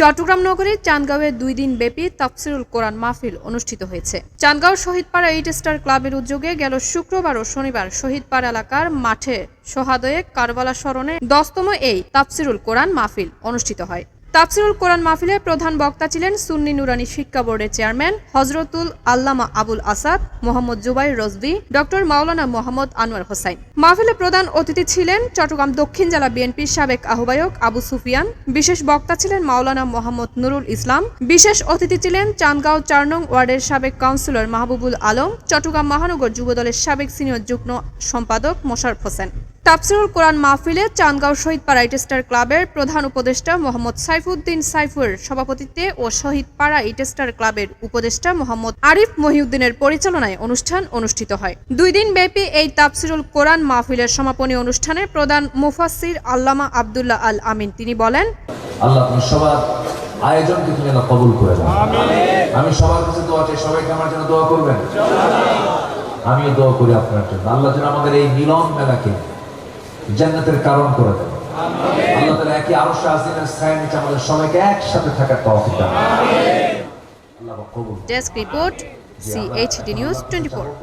চট্টগ্রাম নগরের চান্দগাঁওয়ে দুই দিন ব্যাপী তাফসিরুল কোরআন মাহফিল অনুষ্ঠিত হয়েছে। চান্দগাঁও শহীদপাড়া এইট স্টার ক্লাবের উদ্যোগে গেল শুক্রবার ও শনিবার শহীদপাড়া এলাকার মাঠে, সোহাদয়ে কারবালা স্মরণে দশতম এই তাফসিরুল কোরআন মাহফিল অনুষ্ঠিত হয়। তাফসিরুল কোরআন মাহফিলে প্রধান বক্তা ছিলেন সুন্নি নুরানি শিক্ষা বোর্ডের চেয়ারম্যান হজরতুল আল্লামা আবুল আসাদ, মোহাম্মদ জুবাই রজভি, ডক্টর মাওলানা মোহাম্মদ আনোয়ার হোসাইন। মাহফিলে প্রধান অতিথি ছিলেন চট্টগ্রাম দক্ষিণ জেলা বিএনপির সাবেক আহ্বায়ক আবু সুফিয়ান, বিশেষ বক্তা ছিলেন মাওলানা মোহাম্মদ নুরুল ইসলাম, বিশেষ অতিথি ছিলেন চান্দগাঁও চার নং ওয়ার্ডের সাবেক কাউন্সিলর মাহবুবুল আলম, চট্টগ্রাম মহানগর যুবদলের সাবেক সিনিয়র যুগ্ম সম্পাদক মোশারফ হোসেন। তাফসিরুল কোরআন মাহফিলে চান্দগাঁও শহীদ পাড়া ইটেস্টার ক্লাবের প্রধান উপদেষ্টা মোহাম্মদ সাইফুদ্দিন সাইফুর সভাপতিত্বে ও শহীদ পাড়া ইটেস্টার ক্লাবের উপদেষ্টা মোহাম্মদ আরিফ মহিউদ্দিনের পরিচালনায় অনুষ্ঠান অনুষ্ঠিত হয়। দুই দিন ব্যাপী এই তাফসিরুল কোরআন মাহফিলের সমাপনী অনুষ্ঠানে প্রধান মুফাসির আল্লামা আবদুল্লাহ আল আমিন। তিনি বলেন আল্লাহ সবার আয়োজনকে তুমি কবুল করে দাও আমি সবার কাছে দোয়া চাই সবাইকে আমার জন্য দোয়া করবেন? আমিও দোয়া করি আপনার জন্য। আল্লাহ যেন আমাদের এই মিলন মেলাকে জান্নাতের কারণ করে দেন আল্লাহ তালা একই আরও আজিমের ছায়া নিচে আমাদের সবাইকে একসাথে থাকার তৌফিক দান আল্লাহ কবুল desk report CHD news twenty করুন।